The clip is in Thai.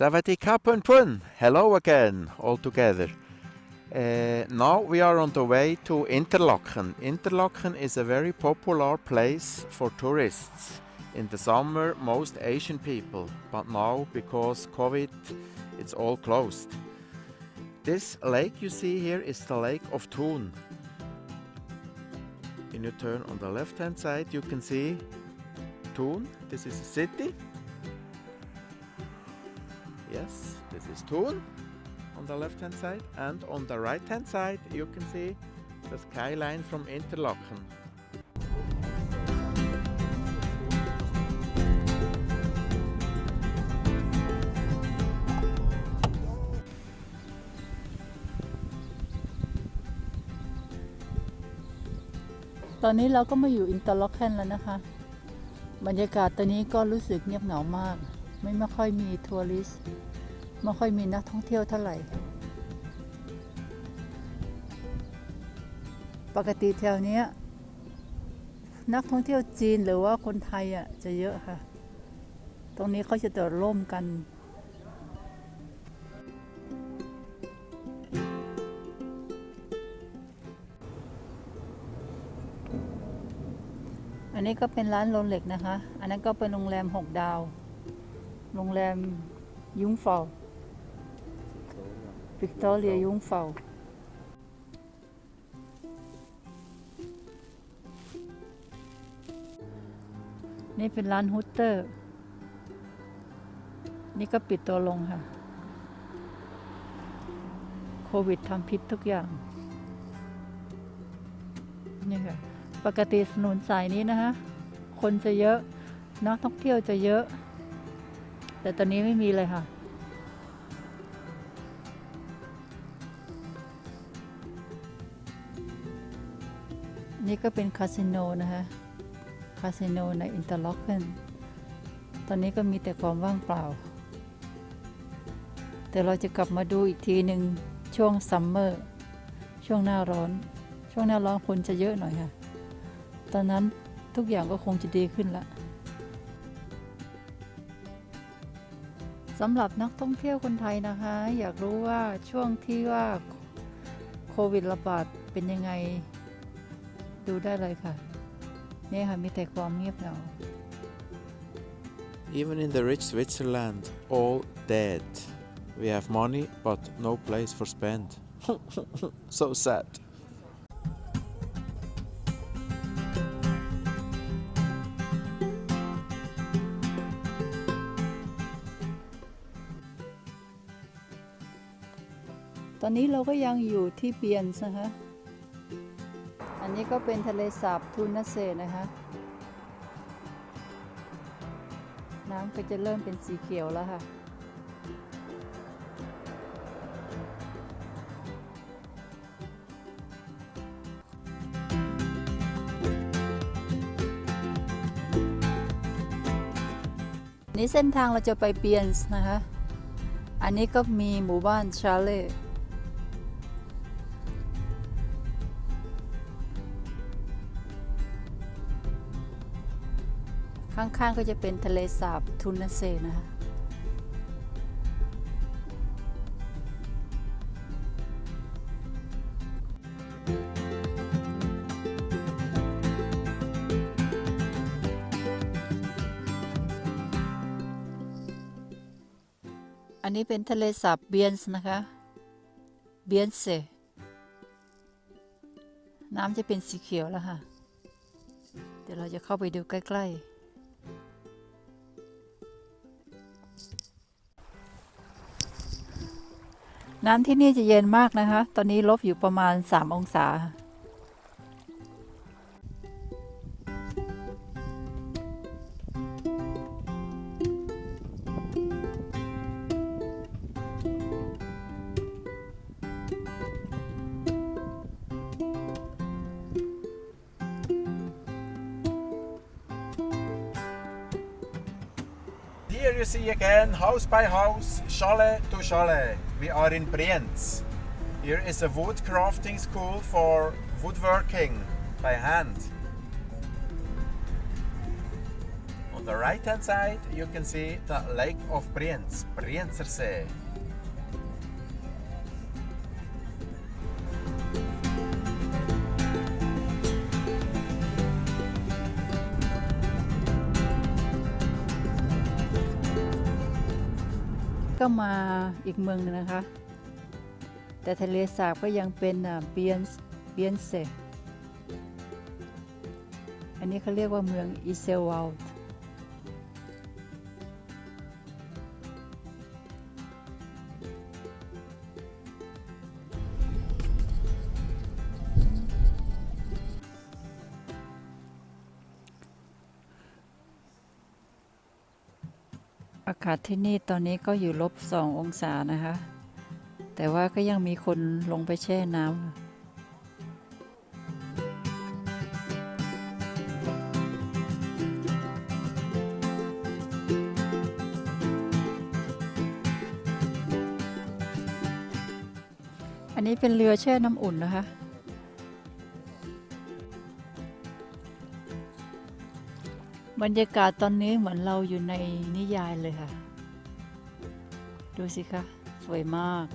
Savati Kapun Pun. Hello again, all together. Uh, now we are on the way to Interlaken. Interlaken is a very popular place for tourists. In the summer, most Asian people, but now because COVID, it's all closed. This lake you see here is the Lake of Thun. When you turn on the left hand side, you can see Thun. This is a city. Yes, this is Thun on the left hand side, and on the right hand side, you can see the skyline from Interlaken. ตอนนี้เราก็มาอยู่อินเตอร์ล็อกแคนแล้วนะคะ บรรยากาศตอนนี้ก็รู้สึกเงียบเหงามาก ไม่ไม่ค่อยมีทัวริสไม่ค่อยมีนักท่องเที่ยวเท่าไหร่ ปกติแถวเนี้ยนักท่องเที่ยวจีนหรือว่าคนไทยอะจะเยอะค่ะ ตรงนี้เขาจะโดดร่มกันอันนี้ก็เป็นร้านโรเล็กนะคะ อันนั้นก็เป็นโรงแรมหกดาว โรงแรมยุ้งเฟาวิกตอเรียยุ้งเฟานี่เป็นร้านฮุตเตอร์ นี่ก็ปิดตัวลงค่ะ โควิดทำพิษทุกอย่าง นี่ค่ะ ปกติถนนสายนี้นะคะ คนจะเยอะ นักท่องเที่ยวจะเยอะ แต่ตอนนี้ไม่มีเลยค่ะ นี่ก็เป็นคาสิโนนะคะ คาสิโนในอินเตอร์ล็อกเกนตอนนี้ก็มีแต่ความว่างเปล่า แต่เราจะกลับมาดูอีกทีหนึ่งช่วงซัมเมอร์ ช่วงหน้าร้อน ช่วงหน้าร้อนคนจะเยอะหน่อยค่ะ ตอนนั้นทุกอย่างก็คงจะดีขึ้นละ สำหรับนักท่องเที่ยวคนไทยนะคะ อยากรู้ว่าช่วงที่ว่าโควิดระบาดเป็นยังไงดูได้เลยค่ะ นี่ค่ะมีแต่ความเงียบเหงา Even in the rich Switzerland, all dead. We have money, but no place for spend. so sad. ตอนนี้เราก็ยังอยู่ที่เบียนนะคะอันนี้ก็เป็นทะเลสาบทูนัสเซนะคะน้ำก็จะเริ่มเป็นสีเขียวแล้วค่ะนี่เส้นทางเราจะไปเบียนส์นะคะ อันนี้ก็มีหมู่บ้านชาเล่ ข้างๆก็จะเป็นทะเลสาบทุนเซนะคะอันนี้เป็นทะเลสาบเบียนส์นะคะ เบียนเซ น้ำจะเป็นสีเขียวแล้วค่ะ เดี๋ยวเราจะเข้าไปดูใกล้ ๆ น้ำที่นี่จะเย็นมากนะคะ ตอนนี้ลบอยู่ประมาณ 3 องศา Here you see again, house by house, chalet to chalet. We are in Brienz. Here is a wood crafting school for woodworking by hand. On the right hand side, you can see the Lake of Brienz, Brienzer. ก็มาอีกเมืองหนึงนะคะ แต่ทะเลสาบก็ยังเป็นเบียนเบียนเซอันนี้เขาเรียกว่าเมืองอิเซวัล อากาศที่นี่ตอนนี้ก็อยู่ลบสององศานะคะ แต่ว่าก็ยังมีคนลงไปแช่น้ำอันนี้เป็นเรือแช่น้ำอุ่นนะคะ บรรยากาศตอนนี้เหมือนเราอยู่ในนิยายเลยค่ะ ดูสิคะ สวยมาก